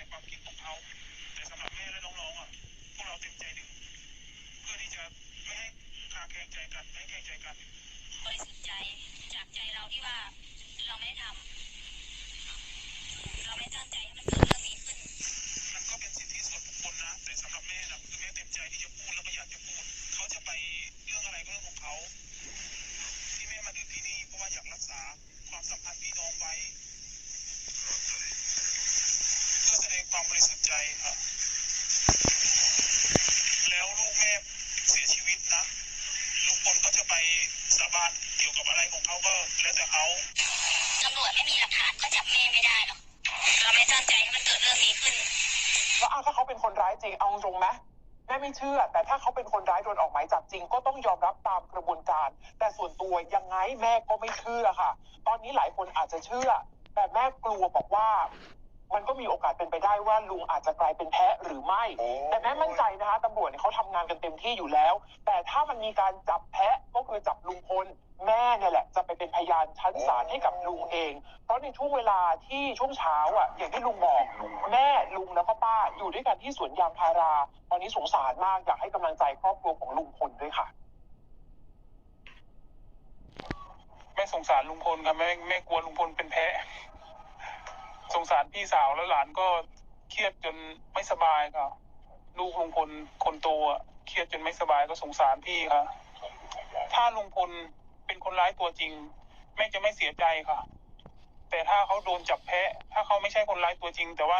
แต่ความคิดของเขาแต่สำหรับแม่และน้องๆอะพวกเราเต็มใจดึงเพื่อที่จะไม่ให้คลาแคลงใจกันไม่ให้แคลงใจกันบริสุทธิ์ใจจากใจเราที่ว่าเราไม่ได้ทำเราไม่ตั้งใจให้มันเกิดเรื่องนี้ขึ้น มันก็เป็นสิทธิส่วนบุคคลนะแต่สำหรับแม่นะคือแม่เต็มใจที่จะพูดแล้วก็อยากจะพูดเขาจะไปเรื่องอะไรก็เรื่องของเขาที่แม่มาถึงที่นี่เพราะว่าอยากรักษาความสัมพันธ์พี่น้องไว้เพื่อแสดง ความบริสุทธิ์ใจครับ แล้วลูกแม่เสียชีวิตนะลุงพลก็จะไปสาบานเกี่ยวกับอะไรของเขาก็แล้วแต่เขาตำรวจไม่มีหลักฐานก็จับแม่ไม่ได้หรอกเราไม่ตั้งใจให้มันเกิดเรื่องนี้ขึ้นแล้วอ้าวถ้าเขาเป็นคนร้ายจริงเอาตรงไหมแม่ไม่เชื่อ แต่ถ้าเขาเป็นคนร้ายโดนออกหมายจับจริง ก็ต้องยอมรับตามกระบวนการ แต่ส่วนตัวยังไงแม่ก็ไม่เชื่อค่ะ ตอนนี้หลายคนอาจจะเชื่อ แต่แม่กลัวบอกว่า มันก็มีโอกาสเป็นไปได้ว่าลุงอาจจะกลายเป็นแพ้หรือไม่ แต่แม่มั่นใจนะคะตำรวจเนี่ยเขาทำงานกันเต็มที่อยู่แล้ว แต่ถ้ามันมีการจับแพะก็คือจับลุงพลแม่เนี่ยแหละจะไปเป็นพยานชั้นศาลให้กับลุงเอง เพราะในช่วงเวลาที่ช่วงเช้าอะอย่างที่ลุงบอกแม่ลุงแล้วก็ป้าอยู่ด้วยกันที่สวนยางพารา ตอนนี้สงสารมากอยากให้กำลังใจครอบครัวของลุงพลด้วยค่ะแม่สงสารลุงพลครับแม่แม่กลัวลุงพลเป็นแพ้ สงสารพี่สาวแล้วหลานก็เครียดจนไม่สบายครับลูกลุงพลคนโตอะเครียดจนไม่สบายก็สงสารพี่ครับถ้าลุงพลเป็นคนร้ายตัวจริง แม่จะไม่เสียใจค่ะ แต่ถ้าเขาโดนจับแพะ ถ้าเขาไม่ใช่คนร้ายตัวจริง แต่ว่า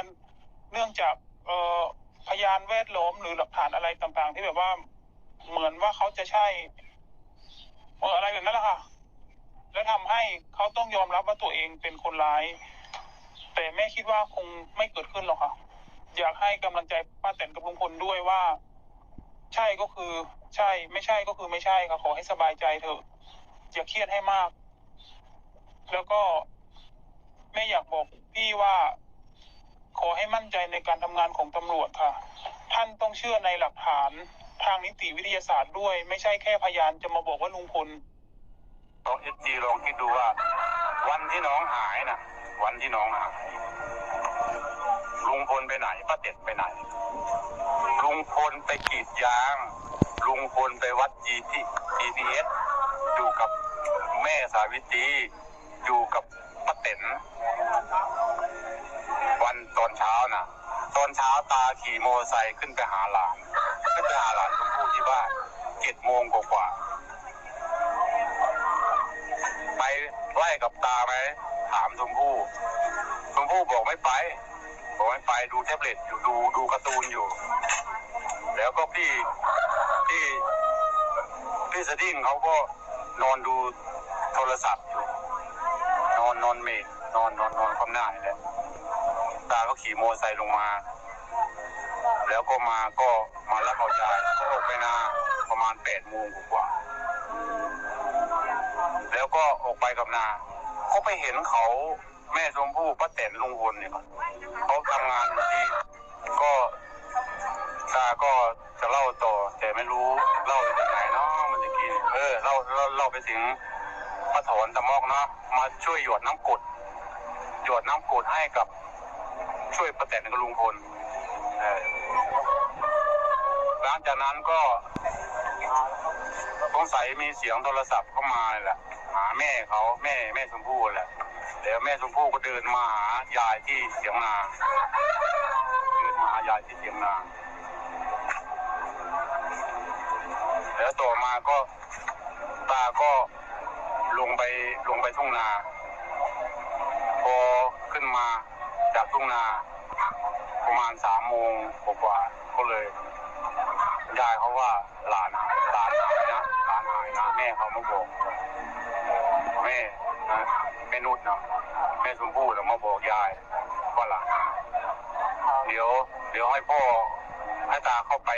เนื่องจากเอ่อพยานแวดล้อมหรือหลักฐานอะไรต่างๆ ที่แบบว่าเหมือนว่าเขาจะใช่เอออะไรแบบนั้นแหละค่ะ แล้วทำให้เขาต้องยอมรับว่าตัวเองเป็นคนร้าย แต่แม่คิดว่าคงไม่เกิดขึ้นหรอกค่ะอยากให้กำลังใจป้าแตนกับลุงพลด้วยว่า ใช่ก็คือใช่ไม่ใช่ก็คือไม่ใช่ค่ะขอให้สบายใจเถอะอย่าเครียดให้มาก แล้วก็แม่อยากบอกพี่ว่า ขอให้มั่นใจในการทำงานของตำรวจค่ะ ท่านต้องเชื่อในหลักฐานทางนิติวิทยาศาสตร์ด้วย ไม่ใช่แค่พยานจะมาบอกว่าลุงพลลองเอสจีลองคิดดูว่า วันที่น้องหายน่ะ วันที่น้องหายลุงพลไปไหนป้าเต็ดไปไหน ลุงพลไปกรีดยาง ลุงพลไปวัด GT GPS อยู่กับแม่สาวิตรีอยู่กับป้าเต็นวันตอนเช้าน่ะตอนเช้าตาขี่มอเตอร์ไซค์ขึ้นไปหาหลาน ขึ้นไปหาหลานชมพู่ที่บ้านเจ็ดโมงกว่า ไปไล่กับตาไหมถามชมพู่ชมพู่บอกไม่ไป บอกไม่ไปดูแท็บเล็ตอยู่ดูดูการ์ตูนอยู่ แล้วก็พี่พี่พี่สดิ้งเขาก็นอนดูโทรศัพท์อยู่นอนนอนเมดนอนนอนนอนความหน้าแหละตาก็ขี่มอเตอร์ไซค์ลงมา แล้วก็มาก็มารับเอายายก็ออกไปนาประมาณแปดโมงกว่า แล้วก็ออกไปกับนาก็ไปเห็นเขาแม่ชมพู่ป้าแตนลุงพลเนี่ยเขาทำงานอยู่ที่ก็ตาก็จะเล่าต่อ แต่ไม่รู้เล่าไปถึงไหนเนาะมันจะกินเออเล่าเล่าเล่าไปถึงป้าถอนตะมอกเนาะมาช่วยหยดน้ำกรดหยดน้ำกรดให้กับช่วยป้าแตนกับลุงพลหลังจากนั้นก็ งสัยมีเสียงโทรศัพท์เข้ามาแหละหาแม่เขาแม่แม่ชมพู่แหละเดี๋ยวแม่ชมพู่ก็เดินมาหายายที่เสียงนาเดินมาหายายที่เสียงนาแล้วต่อมาก็ตาก็ลงไปลงไปทุ่งนา พอขึ้นมาจากทุ่งนา ประมาณสามโมงกว่าก็เลยยายเขาว่าหลานหลาน ม่เขามาบอกแม่นะแม่นุชนะแม่ชมพู่แล้วมาบอกยายว่าหลานเดี๋ยว เดี๋ยวให้พ่อให้ตาเข้าไป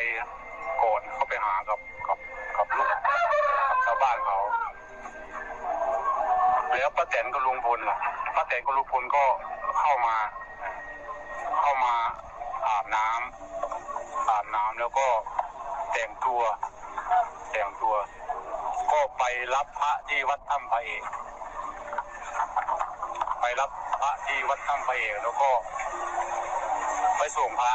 ก่อนเข้าไปหากับกับกับลูกกับชาวบ้านเขาแล้วป้าแตนกับลุงพลล่ะป้าแตนกับลุงพลก็เข้ามา เข้ามาอาบน้ำอาบน้ำแล้วก็แต่งตัว แต่งตัว ก็ไปรับพระที่วัดถ้ำพระเอกไปรับพระที่วัดถ้ำพระเอกแล้วก็ ไปส่งพระ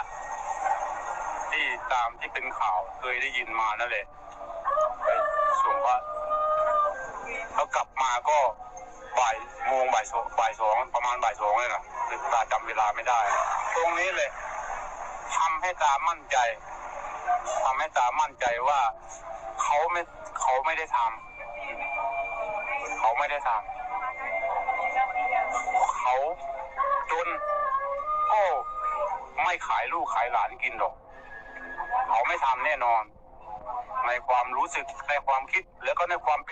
ที่ตามที่เป็นข่าวเคยได้ยินมานั่นแหละไปส่งพระแล้วกลับมาก็บ่ายโมงบ่ายสองบ่ายสองประมาณบ่ายสองเลยนะคือตาจำเวลาไม่ได้ ตรงนี้เลยทำให้ตามั่นใจทำให้ตามั่นใจว่าเขาไม่ เขาไม่ได้ทำเขาไม่ได้ทำเขาจนก็ไม่ขายลูกขายหลานกินหรอก เขาไม่ทำแน่นอน ในความรู้สึกในความคิดแล้วก็ในความ